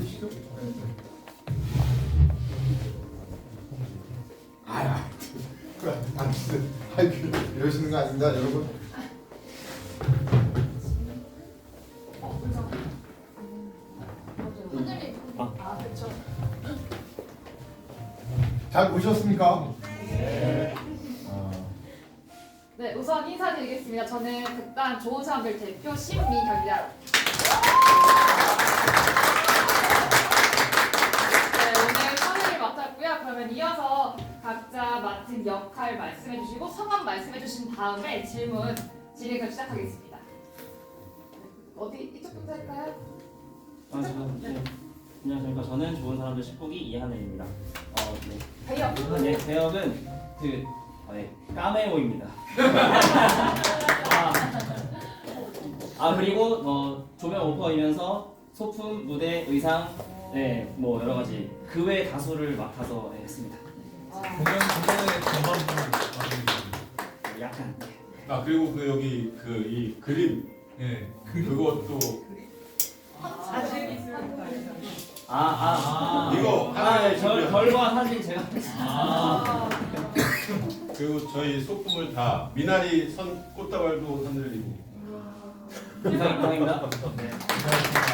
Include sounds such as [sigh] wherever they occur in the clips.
네, 네. 아. 아, 이러시는 거 아닙니다, 여러분. 하늘이 아 그렇죠. 잘 보셨습니까? 아, 네 우선 인사드리겠습니다. 저는 극단 좋은 사람들 대표 신미경입니다. 말씀해 주신 다음에 질문 진행을 시작하겠습니다. 어디 이쪽 부터 할까요? 아, 저는 네. 안녕하십니까. 저는 좋은 사람들 10국기 이하늘입니다. 어, 네. 배역. 네, 제역은 그 어, 네, 까메오입니다. 아, 아 그리고 어, 조명 오퍼이면서 소품, 무대, 의상, 네, 뭐 여러 가지 그 외 다수를 맡아서 네, 했습니다. 아, 공연 공연의 마무리. 약간 네. 아 그리고 그 여기 그 이 그림 예. 그것도 아, 아, 이거 아, 네, 절, 절과 사진 제가 아. [laughs] 그리고 저희 소품을 다 미나리 선 꽃다발도 선들리고 이상 이상입니다. 네. 안녕하세요.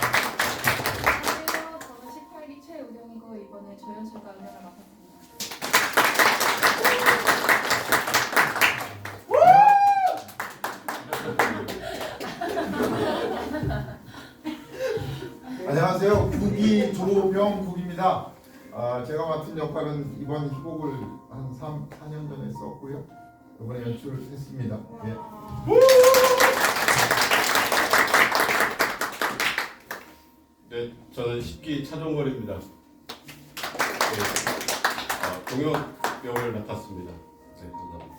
저는 18기 최우경이고 이번에 조연출과 음악을 맡았습니다. 안녕하세요. 국기 국입니다. 아, 제가 맡은 역할은 이번 희곡을 한 3, 4년 전에 썼고요. 이번에 연출했습니다. 예. 네 저는 10기 차종걸입니다 네, 아, 동요병을 맡았습니다 네 감사합니다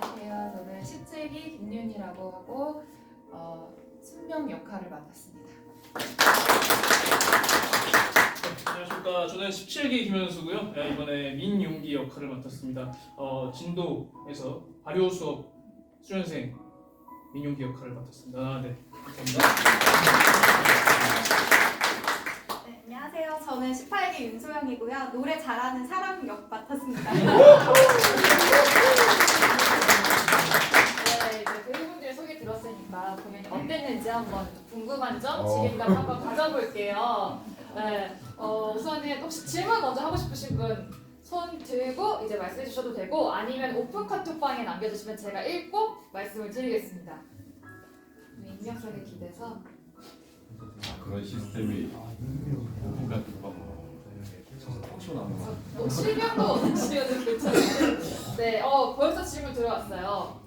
안녕하세요. 저는 17기 김윤이라고 하고 어, 순명 역할을 맡았습니다. 안녕하십니까. 저는 17기 김현수고요. 예, 이번에 민용기 역할을 맡았습니다. 어, 진도에서 발효 수업 수련생 민용기 역할을 맡았습니다. 아, 네. 감사합니다. 네, 안녕하세요. 저는 18기 윤소영이고요. 노래 잘하는 사람 역 맡았습니다. [laughs] 네, 이제 그분들 소개 들었으니까 공연 이 어땠는지 한번 궁금한 점 어. 질의감 한번 가져볼게요. 네, 어, 우선은 혹시 질문 먼저 하고 싶으신 분 손 들고 이제 말씀해 주셔도 되고 아니면 오픈 카톡방에 남겨주시면 제가 읽고 말씀을 드리겠습니다. 네, 익명성에 기대서 아, 그런 시스템이 오픈 혹시 나오는 거? 뭐 실명도 지어도 괜찮은데 네, 어 벌써 질문 들어왔어요.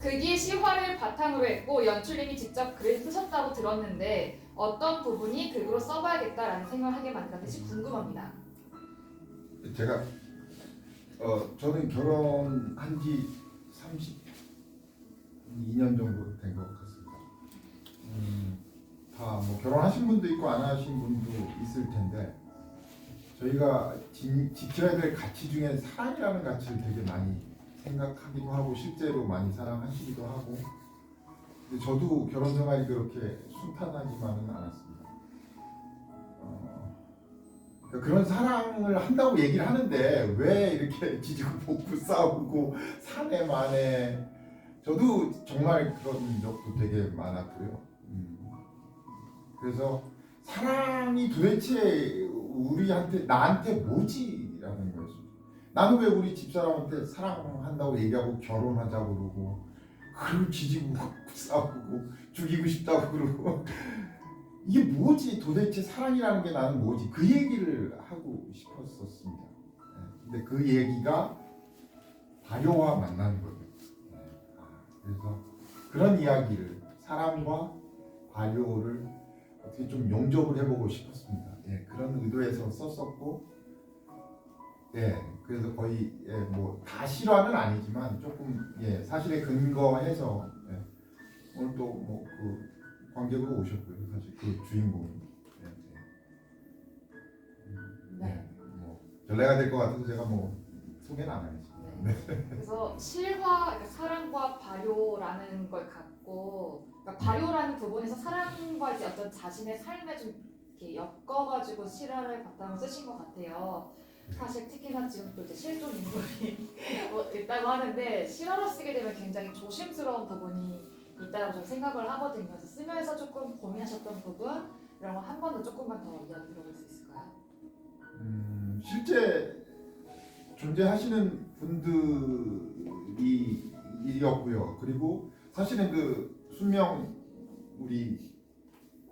극이 시화를 바탕으로 했고 연출님이 직접 글을 쓰셨다고 들었는데 어떤 부분이 극으로 써봐야겠다라는 생각을 하게 만들었는지 궁금합니다. 제가 어 저는 결혼한 지 32년 정도 된 것 같습니다. 음, 다뭐 결혼하신 분도 있고 안 하신 분도 있을 텐데 저희가 지, 지켜야 될 가치 중에 사랑이라는 가치를 되게 많이 생각하기도 하고 실제로 많이 사랑하시기도 하고 근데 저도 결혼 생활이 그렇게 순탄하지만은 않았습니다. 어, 그러니까 그런 사랑을 한다고 얘기를 하는데 왜 이렇게 [laughs] 지지고 볶고 싸우고 사내 만에 저도 정말 그런 적도 되게 많았고요. 음. 그래서 사랑이 도대체 우리한테 나한테 뭐지라는 거였습니다. 나는 왜 우리 집사람한테 사랑한다고 얘기하고 결혼하자고 그러고 그걸 볶고 싸우고 죽이고 싶다고 그러고 [laughs] 이게 뭐지 도대체 사랑이라는 게 나는 뭐지 그 얘기를 하고 싶었었습니다. 네, 근데 그 얘기가 발효와 만나는 거예요. 네, 아, 그래서 그런 이야기를 사랑과 발효를 어떻게 좀 용접을 해보고 싶었습니다. 예, 그런 의도에서 썼었고, 예, 그래서 거의 예, 뭐다 실화는 아니지만 조금 예, 사실에 근거해서 예, 오늘 또 뭐 그 관객으로 오셨고요. 사실 그 주인공이. 네. 네. 음, 네. 네. 뭐 전례가 될 것 같아서 제가 뭐 소개는 안 하겠습니다. 네. 그래서 실화, 그러니까 사랑과 발효라는 걸 갖고, 그러니까 발효라는 부분에서 사랑과 이제 어떤 자신의 삶에 좀 이렇게 엮어가지고 실화를 바탕으로 쓰신 것 같아요. 사실 특히나 지금 또 이제 실존 인물이 [laughs] 뭐 있다고 하는데 실화로 쓰게 되면 굉장히 조심스러운 부분이 있다고 좀 생각을 하거든요. 그래서 쓰면서 조금 고민하셨던 부분 이런 거 한 번 더 조금만 더 이야기 들어볼 수 있을까요? 음, 실제 존재하시는 분들이었고요. 그리고 사실은 그 수명 우리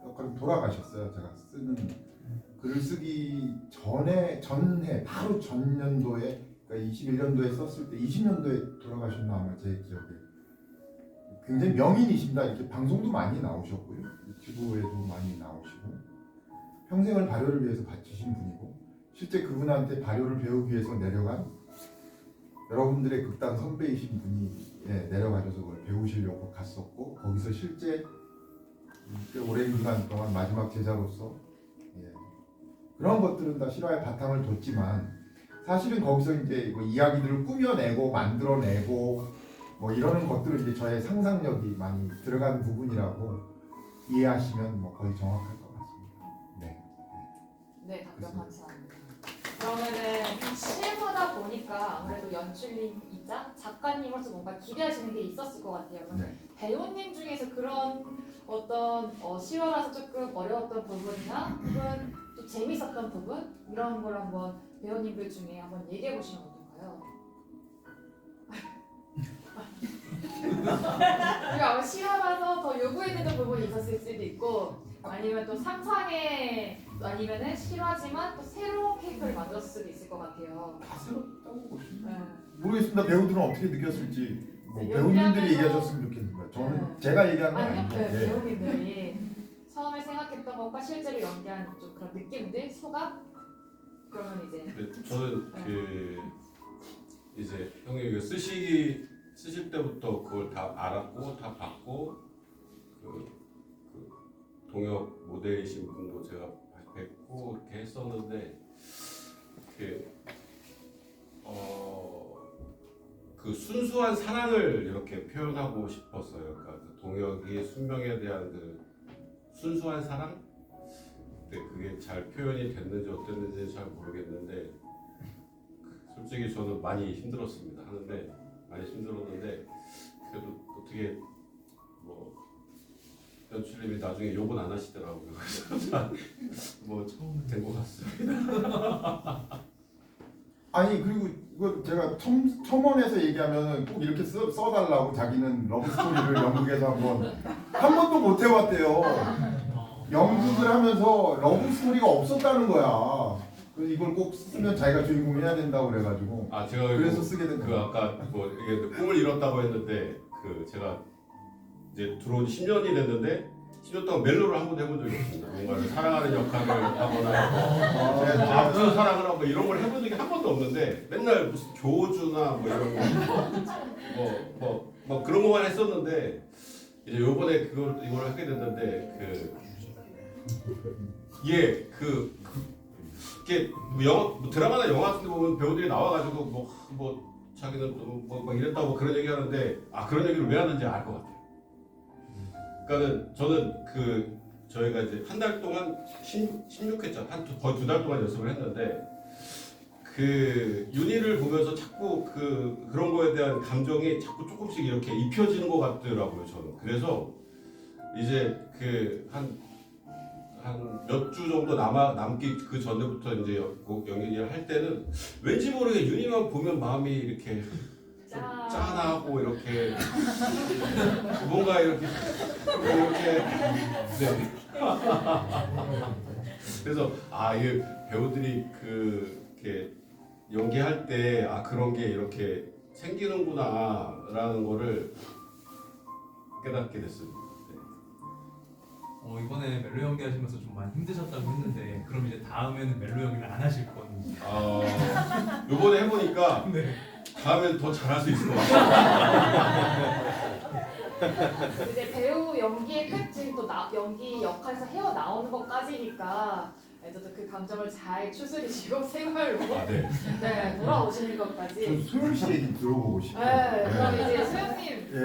약간 돌아가셨어요. 제가 쓰는 글을 쓰기 전에 전해 바로 전년도에 그러니까 21년도에 썼을 때 20년도에 돌아가셨나 아마 제 기억에 굉장히 명인이십니다. 이렇게 방송도 많이 나오셨고요. 유튜브에도 많이 나오시고 평생을 발효를 위해서 바치신 분이고 실제 그분한테 발효를 배우기 위해서 내려간 여러분들의 극단 선배이신 분이 예, 내려가셔서 그걸 배우시려고 갔었고 거기서 실제 꽤 오랜 기간 동안 마지막 제자로서 예, 그런 것들은 다 실화의 바탕을 뒀지만 사실은 거기서 이제 뭐 이야기들을 꾸며내고 만들어내고 뭐 이러는 것들은 이제 저의 상상력이 많이 들어간 부분이라고 이해하시면 뭐 거의 정확할 것 같습니다. 네. 네, 답변 감사합니다. 그러면은 실화다 보니까 아무래도 연출님이자 작가님으로서 뭔가 기대하시는 게 있었을 것 같아요. 네. 배우님 중에서 그런 어떤 어, 실화라서 조금 어려웠던 부분이나 혹은 좀 재밌었던 부분 이런 걸 한번 배우님들 중에 한번 얘기해 보시면 어떨까요? [laughs] 그리고 아마 실화라서 더 요구했던 부분이 있었을 수도 있고 아니면 또 상상에 아니면은 실화지만 또 새로운 캐릭터를 만들었을 수도 있을 것 같아요. 다 새롭다고 보시면 네. 모르겠습니다. 배우들은 어떻게 느꼈을지 뭐 네, 배우님들이 연기하면서- 얘기하셨으면 좋겠는데 저는 네. 제가 얘기하는 건 아니요, 아니고 네, 네. 배우님들이 처음에 생각했던 것과 실제로 연기한 좀 그런 느낌들, 소감? 그러면 이제 근데 저는 그 이제 형이 이거 쓰시기 쓰실 때부터 그걸 다 알았고 다 봤고 그, 그 동역 모델이신 분도 제가 뵙고 이렇게 했었는데 그어그 순수한 사랑을 이렇게 표현하고 싶었어요. 그러니까 그 동역이 순명에 대한 그 순수한 사랑? 근데 그게 잘 표현이 됐는지 어땠는지 잘 모르겠는데 솔직히 저는 많이 힘들었습니다. 하는데 많이 힘들었는데 그래도 어떻게 뭐 연출님이 나중에 욕은 안 하시더라고요. 그래서 [laughs] 뭐된 것 같습니다. 아니 그리고 이거 제가 첨, 첨언해서 얘기하면 꼭 이렇게 써, 써달라고 자기는 러브 스토리를 [laughs] 연극에서 한번 한 번도 못 해봤대요. 연극을 하면서 러브 스토리가 없었다는 거야. 그래서 이걸 꼭 쓰면 자기가 주인공 해야 된다고 그래가지고 아 제가 그래서 쓰게 된 그 거야. 아까 뭐 이게 꿈을 이뤘다고 했는데 그 제가 이제 들어온 지 10년이 됐는데 10년 동안 멜로를 한 번도 해본 적이 없습니다. 뭔가를 사랑하는 역할을 하거나 뭐 아픈 사랑을 하고 이런 걸 해본 적이 한 번도 없는데 맨날 무슨 교주나 뭐 이런 거뭐뭐 뭐 그런 것만 했었는데 이제 요번에 그걸 이걸 하게 됐는데 그 예, 그, 그 이게 뭐 영화 뭐 드라마나 영화 같은 데 보면 배우들이 나와가지고 뭐뭐 자기는 뭐, 뭐 이랬다고 그런 얘기 하는데 아 그런 얘기를 왜 하는지 알 것 같아요. 그러니까는 저는 그 저희가 이제 한 달 동안 16, 16회차 한 두- 거의 두 달 동안 연습을 했는데 그 윤희를 보면서 자꾸 그 그런 거에 대한 감정이 자꾸 조금씩 이렇게 입혀지는 것 같더라고요 저는. 그래서 이제 그 한 한 몇 주 정도 남아 남기 그 전에부터 이제 곡 연기를 할 때는 왠지 모르게 윤희만 보면 마음이 이렇게 짠하고 이렇게 [laughs] 뭔가 이렇게 이렇게 네. [laughs] 그래서 아 이게 배우들이 그 이렇게 연기할 때 아 그런 게 이렇게 생기는구나라는 거를 깨닫게 됐습니다. 네. 어, 이번에 멜로 연기 하시면서 좀 많이 힘드셨다고 했는데 그럼 이제 다음에는 멜로 연기를 안 하실 건지 어, 요번에 해보니까 [laughs] 네. 다음엔 더 잘할 수 있을 것 같아요. [laughs] 이제 배우 연기의 끝이 또 나, 연기 역할에서 헤어 나오는 것까지니까 네, 저도 그 감정을 잘 추스리시고 [laughs] 생활로 아, 네. 네, 돌아오시는 저 것까지. 소영 씨 얘기 들어보고 싶어요. 네, 그럼 이제 수영님 예.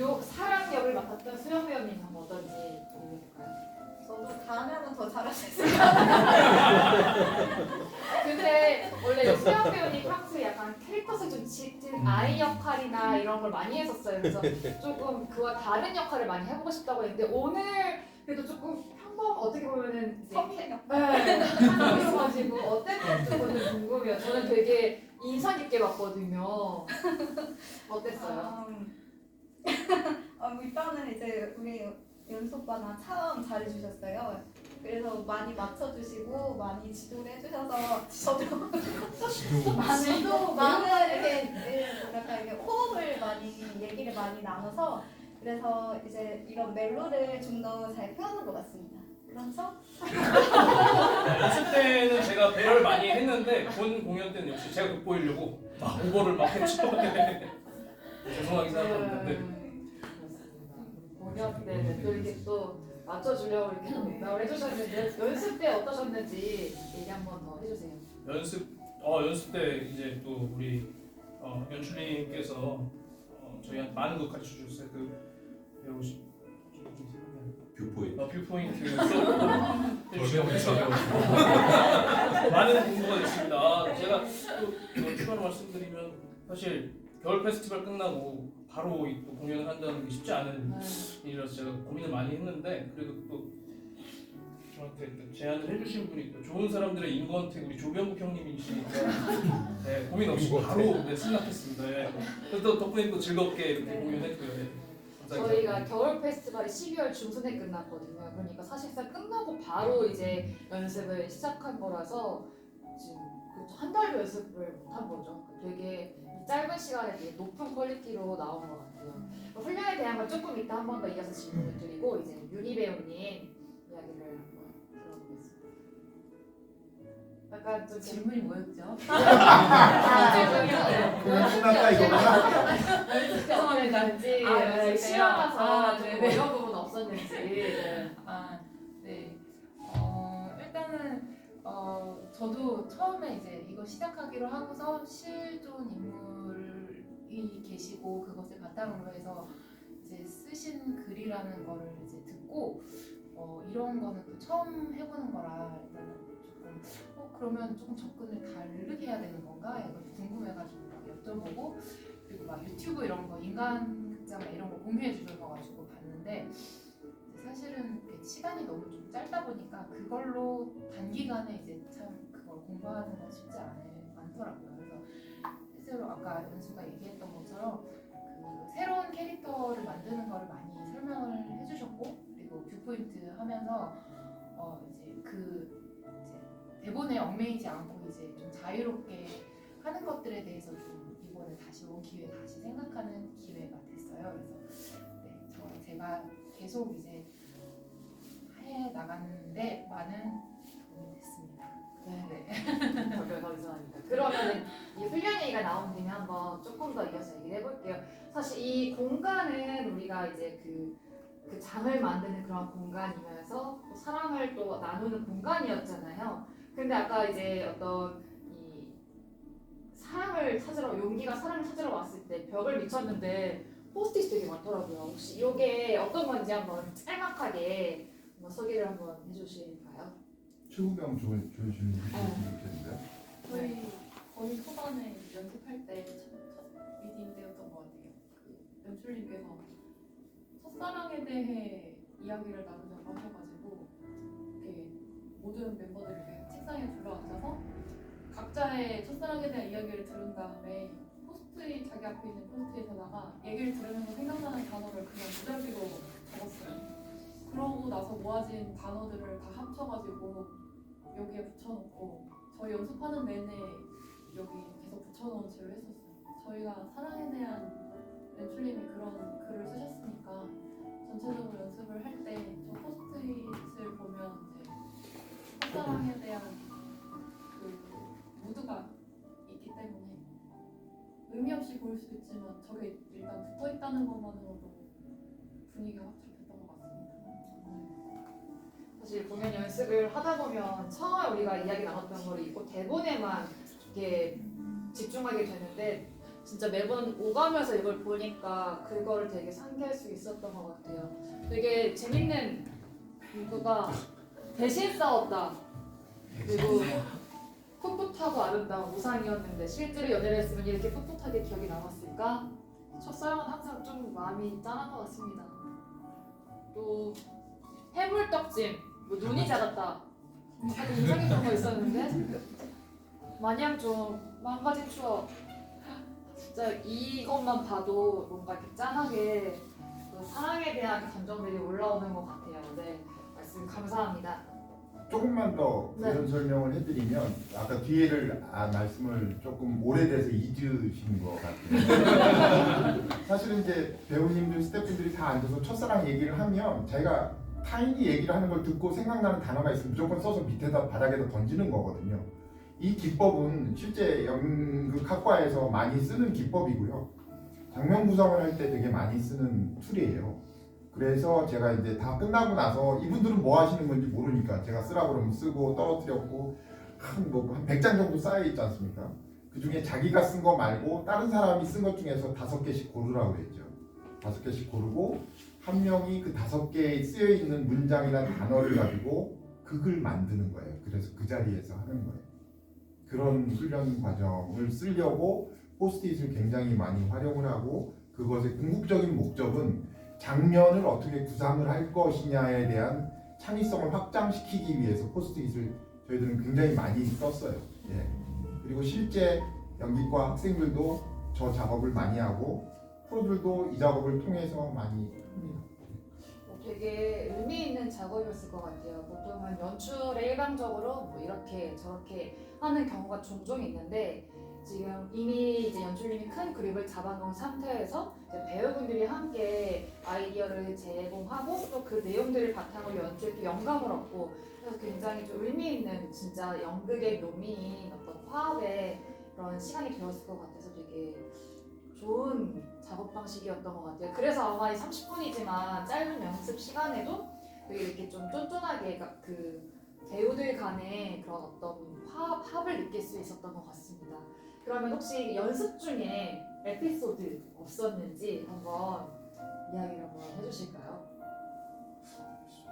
요 사랑 역을 맡았던 수영 배우님 한번 어떤지 모르겠을까요? 저도 다음에는 더 잘할 수 있어요. [laughs] 근데 원래 수영 배우님 평소에 약간 캐릭터성 좀 짙은 아이 역할이나 이런 걸 많이 했었어요. 그래서 [laughs] 조금 그와 다른 역할을 많이 해보고 싶다고 했는데 오늘 그래도 조금 평범 어떻게 보면은 성인 역 네, 하나여가지고 어땠는지 오늘 궁금해요. 저는 되게 인상 깊게 봤거든요. 어땠어요? 음, [laughs] 어, 일단은 이제 우리 연수 오빠나 참 잘해주셨어요. 그래서 많이 맞춰주시고 많이 지도를 해주셔서 저도 많은 많은 이렇게 예, 뭐랄까 이게 호흡을 많이 얘기를 많이 나눠서 그래서 이제 이런 멜로를 좀 더 잘 표현한 것 같습니다. 그렇죠? 연습 때는 제가 배려를 많이 했는데 본 공연 때는 역시 제가 돋보이려고 막 오버를 막 했죠. [laughs] 네. 죄송하게 생각합니다. 네. 공연 때는 또 이렇게 또 맞춰주려고 이렇게 또 노력을 해주셨는데 연습 때 어떠셨는지 얘기 한 번 더 해주세요. 연습 어 연습 때 이제 또 우리 어, 연출님께서 어, 저희한테 많은 거 가르쳐 주셨어요. 그 배우시 뷰포인트. 어, 뷰포인트. [laughs] 많은 공부가 됐습니다. 아, 제가 또 어, 추가로 말씀드리면 사실 겨울 페스티벌 끝나고 바로 이또 공연을 한다는 게 쉽지 않은 일이라서 제가 고민을 많이 했는데 그래도 또 저한테 또 제안을 해주신 분이 또 좋은 사람들의 인건택 우리 조병국 형님이시니까 [laughs] 네, 고민 없이 바로 네, 승낙했습니다. 예. 그래서 또 덕분에 또 즐겁게 이렇게 네. 공연했고요. 네. 감사합니다. 저희가 겨울 페스티벌이 12월 중순에 끝났거든요. 그러니까 사실상 끝나고 바로 이제 연습을 시작한 거라서 지금 한 달도 연습을 못한 거죠. 되게 이 짧은 시간에 되게 높은 퀄리티로 나온 것 같아요. 훈련에 대한 걸 조금 이따 한 번 더 이어서 질문을 드리고 이제 윤희 배우님 이야기를 한번 들어보겠습니다. 약간 좀 질문이 뭐였죠? [laughs] 아, 그냥 끝났다 이거구나. 연습했었는지 아? 시험가서 아, 좀 네네. 어려운 부분 없었는지 네. 아, 네. 어, 일단은 어, 저도 처음에 이제 이거 시작하기로 하고서 실존 인물이 계시고 그것을 바탕으로 해서 이제 쓰신 글이라는 거를 이제 듣고 어, 이런 거는 또 처음 해보는 거라 일단은 조금 어, 그러면 조금 접근을 다르게 해야 되는 건가? 약간 궁금해가지고 막 여쭤보고 그리고 막 유튜브 이런 거 인간 극장 이런 거 공유해 주셔가지고 봤는데 사실은 시간이 너무 좀 짧다 보니까 그걸로 단기간에 이제 참 그걸 공부하는 건 쉽지 않, 않더라고요. 그래서 실제로 아까 연수가 얘기했던 것처럼 그 새로운 캐릭터를 만드는 거를 많이 설명을 해주셨고 그리고 뷰포인트 하면서 어 이제 그 이제 대본에 얽매이지 않고 이제 좀 자유롭게 하는 것들에 대해서 좀 이번에 다시 온 기회 다시 생각하는 기회가 됐어요. 그래서 네, 저 제가 계속 이제 해 나가는데 많은 도움이 됐습니다. 네. 네. 감사합니다. 그러면 이 훈련 얘기가 나온 김에 한번 조금 더 이어서 얘기를 해볼게요. 사실 이 공간은 우리가 이제 그, 그 장을 만드는 그런 공간이면서 또 사랑을 또 나누는 공간이었잖아요. 근데 아까 이제 어떤 이 사랑을 찾으러 용기가 사랑을 찾으러 왔을 때 벽을 미쳤는데 포스트잇 되게 많더라고요. 혹시 이게 어떤 건지 한번 짤막하게 한번 소개를 한번 해주실까요? 최고병 조조주님 해주셨으면 좋겠는데. 저희 거의 초반에 연습할 때첫 미팅 때였던 것 같아요. 그 연출님께서 첫사랑에 대해 이야기를 나누자고 하셔가지고 이렇게 모든 멤버들이 이렇게 책상에 둘러앉아서 각자의 첫사랑에 대한 이야기를 들은 다음에 포스트잇 자기 앞에 있는 포스트잇에다가 얘기를 들으면서 생각나는 단어를 그냥 무작위로 적었어요. 그러고 나서 모아진 단어들을 다 합쳐가지고 여기에 붙여놓고 저희 연습하는 내내 여기 계속 붙여놓은 채로 했었어요. 저희가 사랑에 대한 연출님이 그런 글을 쓰셨으니까 전체적으로 연습을 할 때 저 포스트잇을 보면 이제 첫사랑에 대한 그 무드가 있기 때문에 의미 없이 보일 수도 있지만 저게 일단 붙어 있다는 것만으로도 분위기가 확. 사실 공연 연습을 하다 보면 처음에 우리가 이야기 나눴던 걸 잊고 대본에만 이렇게 집중하게 되는데 진짜 매번 오가면서 이걸 보니까 그거를 되게 상기할 수 있었던 것 같아요. 되게 재밌는 문구가 대신 싸웠다. 그리고 풋풋하고 아름다운 우상이었는데 실제로 연애를 했으면 이렇게 풋풋하게 기억이 남았을까? 첫사랑은 항상 좀 마음이 짠한 것 같습니다. 또 해물떡찜, 뭐 눈이 작았다. 아주 인상깊은 거 있었는데 마냥 좀 망가진 추억. 진짜 이것만 봐도 뭔가 이렇게 짠하게 그 사랑에 대한 감정들이 올라오는 것 같아요. 네, 말씀 감사합니다. 조금만 더 네. 그런 설명을 해드리면 아까 뒤에를 아, 말씀을 조금 오래돼서 잊으신 것 같아요. [laughs] 사실은 이제 배우님들, 스태프분들이 다 앉아서 첫사랑 얘기를 하면 제가 타인이 얘기를 하는 걸 듣고 생각나는 단어가 있으면 무조건 써서 밑에다 바닥에다 던지는 거거든요. 이 기법은 실제 연극학과에서 많이 쓰는 기법이고요. 장면 구성을 할 때 되게 많이 쓰는 툴이에요. 그래서 제가 이제 다 끝나고 나서 이분들은 뭐 하시는 건지 모르니까 제가 쓰라고 그러면 쓰고 떨어뜨렸고 한 뭐한 100장 정도 쌓여 있지 않습니까? 그 중에 자기가 쓴 거 말고 다른 사람이 쓴 것 중에서 다섯 개씩 고르라고 그랬죠. 다섯 개씩 고르고 한 명이 그 다섯 개에 쓰여 있는 문장이나 단어를 가지고 극을 만드는 거예요. 그래서 그 자리에서 하는 거예요. 그런 훈련 과정을 쓰려고 포스트잇을 굉장히 많이 활용을 하고 그것의 궁극적인 목적은 장면을 어떻게 구상을 할 것이냐에 대한 창의성을 확장시키기 위해서 포스트잇을 저희들은 굉장히 많이 썼어요. 예. 그리고 실제 연기과 학생들도 저 작업을 많이 하고 프로들도 이 작업을 통해서 많이 어, 되게 의미 있는 작업이었을 것 같아요. 보통은 연출에 일방적으로 뭐 이렇게 저렇게 하는 경우가 종종 있는데 지금 이미 이제 연출님이 큰 그립을 잡아놓은 상태에서 배우분들이 함께 아이디어를 제공하고 또 그 내용들을 바탕으로 연출께 영감을 얻고 그래서 굉장히 좀 의미 있는 진짜 연극의 묘미인 어떤 화합의 그런 시간이 되었을 것 같아서 되게 좋은 작업 방식이었던 것 같아요. 그래서 아마 이 30분이지만 짧은 연습 시간에도 되게 이렇게 좀 쫀쫀하게 가- 그 배우들 간의 그런 어떤 화합, 합을 느낄 수 있었던 것 같습니다. 그러면 혹시 연습 중에 에피소드 없었는지 한번 이야기를 한번 해주실까요?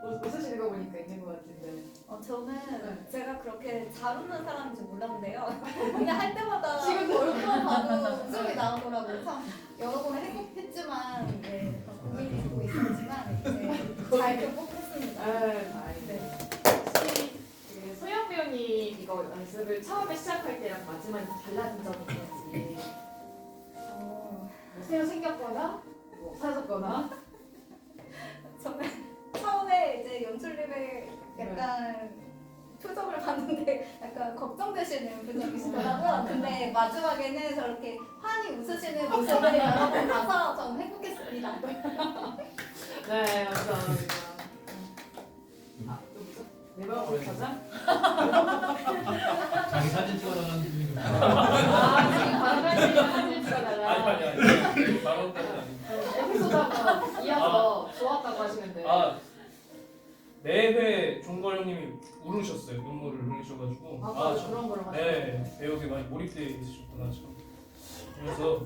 웃- 웃으시는 거 보니까 있는 것 같은데. 어, 저는 네. 제가 그렇게 잘 웃는 사람인지 몰랐는데요. [laughs] 그냥 할 때마다 지금도 얼굴만 봐도 웃음이 나오더라고요. 참 여러 번 행복했지만 네, 고민이 있고 있었지만 이제 잘 극복했습니다. 네. 혹시 그 소영 배우님 이거 연습을 처음에 시작할 때랑 마지막에 달라진 점이 있는지 어, 뭐 새로 생겼거나 뭐 사라졌거나 [laughs] 저는 처음에 이제 연출님의 약간 표정을 봤는데 약간 걱정되시는 분이시더라고요. 근데 마지막에는 저렇게 환히 웃으시는 모습을 여러 번 봐서 전 행복했습니다. 네 감사합니다. 아, 또내 마음으로 가자. 자기 사진 찍어달라는 분이 좀아 지금 바람까지 사진 아니 찍어달라. 아니 아니 발언까지 아니. 에피소드 한번 이어서 좋았다고 하시는데. 아 매회 종걸 형님이 울으셨어요. 눈물을 흘리셔가지고. 아, 아, 맞아. 참. 그런 거랑 네, 배우에 많이 몰입돼 있으셨구나 참. 그래서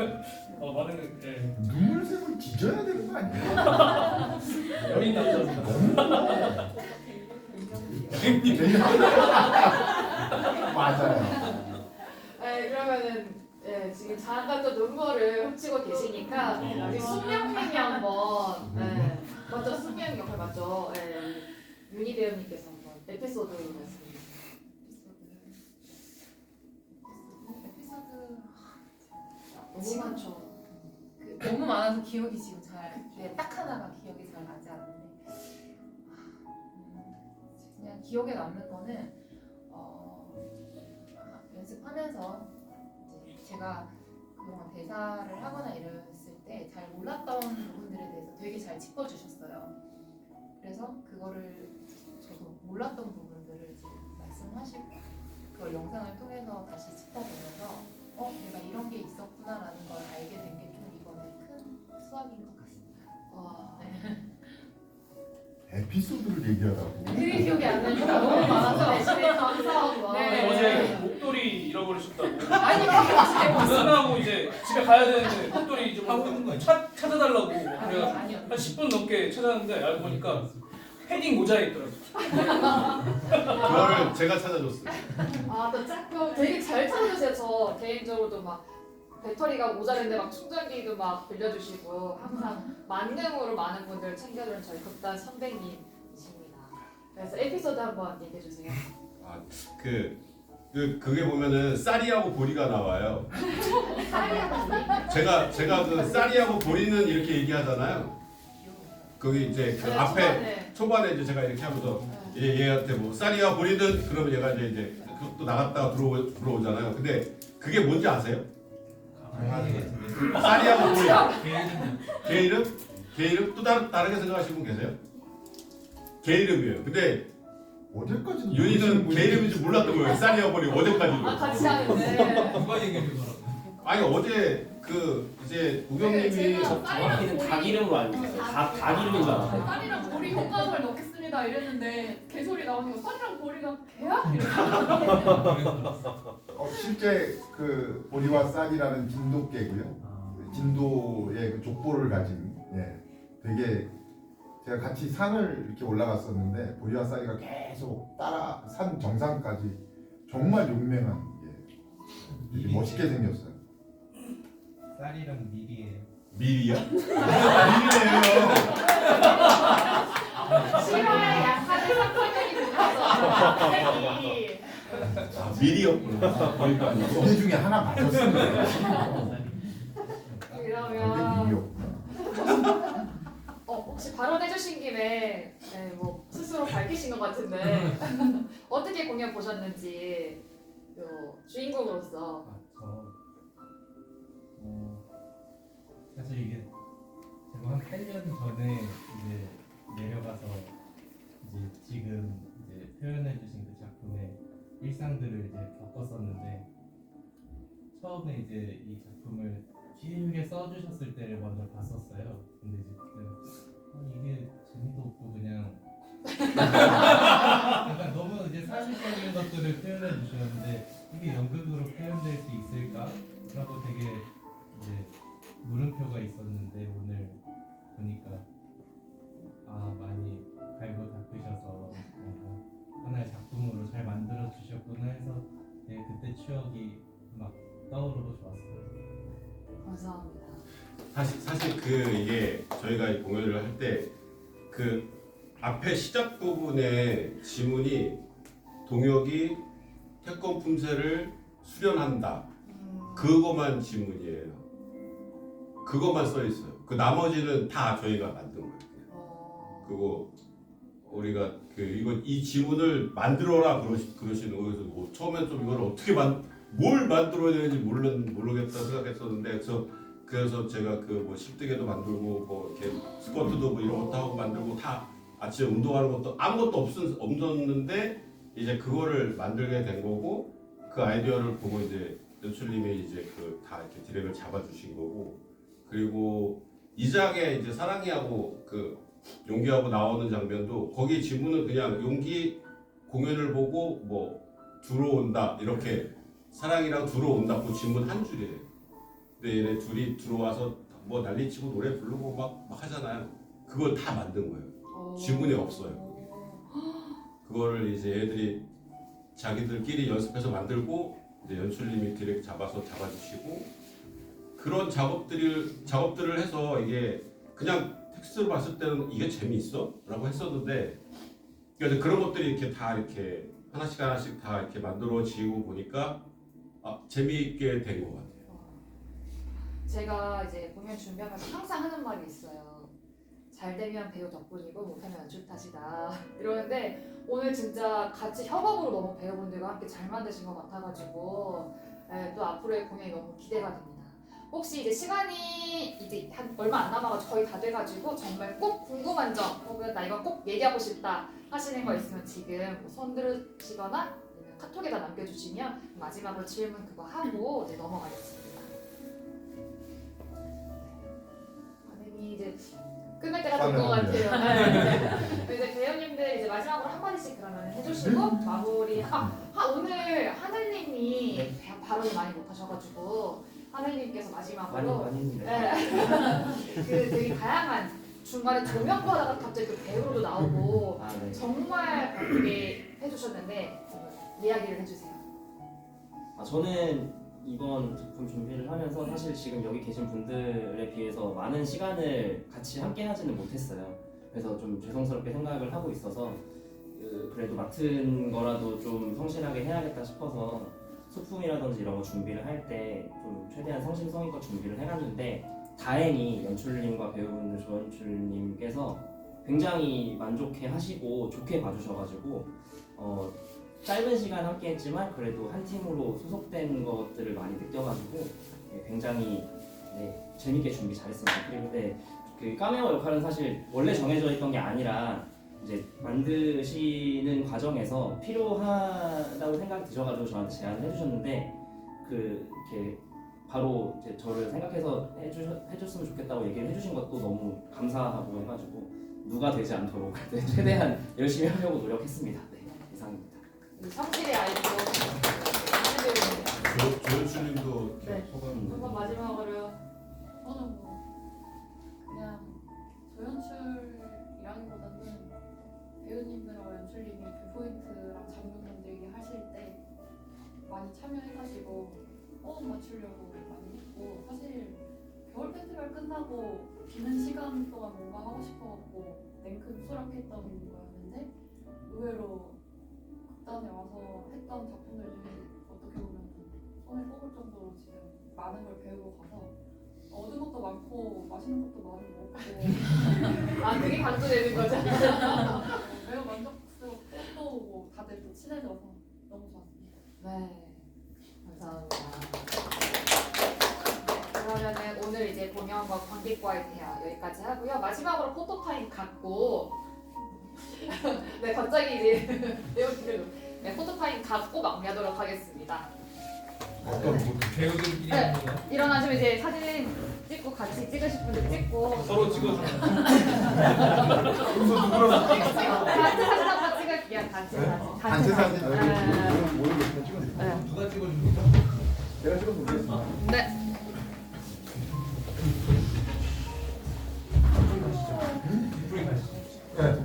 [laughs] 어 많은 예 눈물샘을 뒤져야 되는 거 아니에요? 여린 남자입니다. 맞아요. 네, 그러면은 예, 지금 잠깐 또 눈물을 훔치고 계시니까 우리 네, 먼저 맞죠? 예, 윤희 배우님께서 한번 에피소드 주세요. 에피소드 너무 많죠. 그 너무 많아서 기억이 지금 잘딱 하나가 기억이 잘 나지 않는데 아, 그냥 기억에 남는 거는 어, 연습하면서 이제 제가 그동안 대사를 하거나 이랬을 때 잘 몰랐던 부분들에 대해서 되게 잘 짚어주셨어요. 그래서 그거를 저도 몰랐던 부분들을 이제 말씀하시고 그걸 영상을 통해서 다시 짚어보면서 어 내가 이런 게 있었구나라는 걸 알게 된 게 좀 이번에 큰 수학인 것 같습니다. 와, 에피소드를 얘기하라고. 그게 기억이 안 나니까 너무 많아서 대신에 감사하고 잃어버리셨다고. 아니 그게 끝나고 이제 집에 가야 되는데 목도리 좀 하고 있는 거 아니야? 찾 찾아달라고 그래가지고 아니요. 한 10분 넘게 찾았는데 알고 보니까 패딩 모자에 있더라고. 그거를 제가 찾아줬어요. 아, 또 짝꿍 되게 잘 찾아주세요. 저 개인적으로도 막 배터리가 모자른데 막 충전기도 막 빌려주시고 항상 만능으로 많은 분들 챙겨주는 저희 극단 선배님이십니다. 그래서 에피소드 한번 얘기해 주세요. 그, 그 그게 보면은 쌀이하고 보리가 나와요. 제가 제가 그 쌀이하고 보리는 이렇게 얘기하잖아요. 거기 이제 그 네, 앞에 초반에. 초반에 이제 제가 이렇게 하면서 네. 얘, 얘한테 뭐 쌀이와 보리는 그러면 얘가 이제 이제 그- 또 나갔다가 들어오, 들어오잖아요. 근데 그게 뭔지 아세요? 쌀이하고 보리. 걔 이름? 걔 이름? 또 다른 다르게 생각하시는 분 계세요? 걔 이름이에요. 근데 어제까지는 윤희는 걔 이름인지 몰랐던 거예요. 쌀이와 보리 어제까지도. 아 같이 하는데 누가 얘기해 주더라고. 아니 어제 그 이제 네, 우경님이 제가 정확히는 닭 이름으로 알고 있어요. 닭, 닭 이름인 줄 알았어요. 쌀이랑 보리 효과음을 넣겠습니다 이랬는데 개소리 나오니까 쌀이랑 보리가 개야? 어, 실제 그 보리와 쌀이라는 진돗개고요. 아, 진도의 그 족보를 가진 예, 되게 제가 같이 산을 이렇게 올라갔었는데 보리와 쌀이가 계속 따라 산 정상까지 정말 용맹한 예, 되게 멋있게 생겼어요. 쌀이랑 밀이에요. 미리야? 미리예요. 실화의 [laughs] 약간의 상상력이 들어서 이 아, 미리였구나. 그러니까 두개 중에 하나 맞았습니다. 그게 그러면 혹시 발언해주신 김에 네, 뭐 스스로 밝히신 것 같은데 [laughs] 어떻게 공연 보셨는지 요 주인공으로서 아, 저 어, 사실 이게 제가 한 8년 전에 이제 내려가서 이제 지금 이제 표현해주신 그 작품의 일상들을 이제 겪었었는데 처음에 이제 이 작품을 길게 써주셨을 때를 먼저 봤었어요. 근데 이제 그때 어, 이게 재미도 없고 그냥 [laughs] 약간 너무 이제 사실적인 것들을 표현해 주셨는데 이게 연극으로 표현될 수 있을까? 라고 되게 이제 물음표가 있었는데 앞에 시작 부분에 지문이 동혁이 태권 품새를 수련한다. 음, 그거만 지문이에요. 그것만 써 있어요. 그 나머지는 다 저희가 만든 거예요. 어, 그거 우리가 그 이거 이 지문을 만들어라 그러시, 그러시는 거에서 뭐 처음엔 좀 이걸 어떻게 만 뭘 만들어야 되는지 모르 모르겠다 생각했었는데 그래서 그래서 제가 그 뭐 십대개도 만들고 뭐 이렇게 스쿼트도 뭐 이런 것도 하고 만들고 다 아침에 운동하는 것도 아무것도 없, 없었는데 이제 그거를 만들게 된 거고 그 아이디어를 보고 이제 연출님이 이제 그 다 이렇게 디렉을 잡아주신 거고 그리고 이장에 이제 사랑이하고 그 용기하고 나오는 장면도 거기 지문은 그냥 용기 공연을 보고 뭐 들어온다 이렇게 사랑이랑 들어온다 그 지문 한 줄이에요. 근데 얘네 둘이 들어와서 뭐 난리치고 노래 부르고 막, 막 하잖아요. 그걸 다 만든 거예요. 어, 지문이 없어요. 그거를 이제 애들이 자기들끼리 연습해서 만들고 이제 연출님이 디렉 잡아서 잡아주시고 그런 작업들을 작업들을 해서 이게 그냥 텍스트로 봤을 때는 이게 재미있어? 라고 했었는데 그래서 그런 것들이 이렇게 다 이렇게 하나씩 하나씩 다 이렇게 만들어지고 보니까 아, 재미있게 된 것 같아요. 제가 이제 공연 준비하면서 항상 하는 말이 있어요. 잘 되면 배우 덕분이고 못하면 연출 탓이다 [laughs] 이러는데 오늘 진짜 같이 협업으로 너무 배우분들과 함께 잘 만드신 것 같아가지고 예, 또 앞으로의 공연이 너무 기대가 됩니다. 혹시 이제 시간이 이제 한 얼마 안 남아가지고 거의 다 돼가지고 정말 꼭 궁금한 점 혹은 나 이거 꼭 얘기하고 싶다 하시는 거 있으면 지금 뭐손 들으시거나 아니면 카톡에다 남겨주시면 마지막으로 질문 그거 하고 네, 넘어가겠습니다. 반응이 이제 끝날 때가 된 것 같아요. 네. 이제 배우님들 이제 마지막으로 한 마디씩 그러면 해주시고 마무리. 아, 아 오늘 하늘님이 발언을 많이 못하셔가지고 하늘님께서 많이 마지막으로 많이. 네. [laughs] 그 되게 다양한 중간에 조명도 하다가 갑자기 그 배우로도 나오고 아 네. 정말 바쁘게 해주셨는데 이야기를 해주세요. 아, 저는 이번 작품 준비를 하면서 사실 지금 여기 계신 분들에 비해서 많은 시간을 같이 함께 하지는 못했어요. 그래서 좀 죄송스럽게 생각을 하고 있어서 그, 그래도 맡은 거라도 좀 성실하게 해야겠다 싶어서 소품이라든지 이런 거 준비를 할 때 좀 최대한 성심성의껏 준비를 해놨는데 다행히 연출님과 배우분들 조연출님께서 굉장히 만족해 하시고 좋게 봐주셔가지고 어, 짧은 시간 함께 했지만 그래도 한 팀으로 소속된 것들을 많이 느껴가지고 예, 굉장히 네, 재밌게 준비 잘했습니다. 그리고 네, 그 까메오 역할은 사실 원래 정해져 있던 게 아니라 이제 만드시는 과정에서 필요하다고 생각이 드셔가지고 저한테 제안을 해주셨는데 그 이렇게 바로 이제 저를 생각해서 해주, 해줬으면 좋겠다고 얘기를 해주신 것도 너무 감사하고 해가지고 누가 되지 않도록 네, 최대한 열심히 하려고 노력했습니다. 네, 성실의 아이디어 배우님 조연출님도 네. 소감 한번 마지막으로 저는 뭐 그냥 조연출이라기보다는 배우님들하고 연출님이 그 포인트랑 장면 만들기 하실 때 많이 참여해가지고 호흡 맞추려고 많이 했고 사실 겨울 페스티벌 끝나고 비는 시간 동안 뭔가 하고 싶어갖고 냉큼 수락했던 거였는데 의외로 극단에 와서 했던 작품들 중에 어떻게 보면 손에 꼽을 정도로 지금 많은 걸 배우고 가서 얻은 것도 많고 맛있는 것도 많이 먹고 [laughs] 아 그게 강조되는 거죠? [laughs] 매우 만족스럽고 또뭐 다들 또 친해져서 너무 좋았습니다. 네 감사합니다. 그러면은 오늘 이제 공연과 관객과의 대화 여기까지 하고요. 마지막으로 포토타임 갖고 [laughs] 네, 갑자기 이제 [laughs] 배우들로 그, 네, 포토타임 갖고 마무리하도록 하겠습니다. 어떤 뭐 그 배우들끼리 네. 일어나시면 이제 사진 찍고 같이 찍으실 분들 찍고 서로 찍어서 [laughs] 누구랑 같이 사진 한번 찍을게요. 같이 네? 사진. 단체 사진 모는게 찍으면 돼. 네. 누가 찍어줍니까? 내가 찍어서 모르겠어. 네. 음, 이쁘게 가시죠. 네.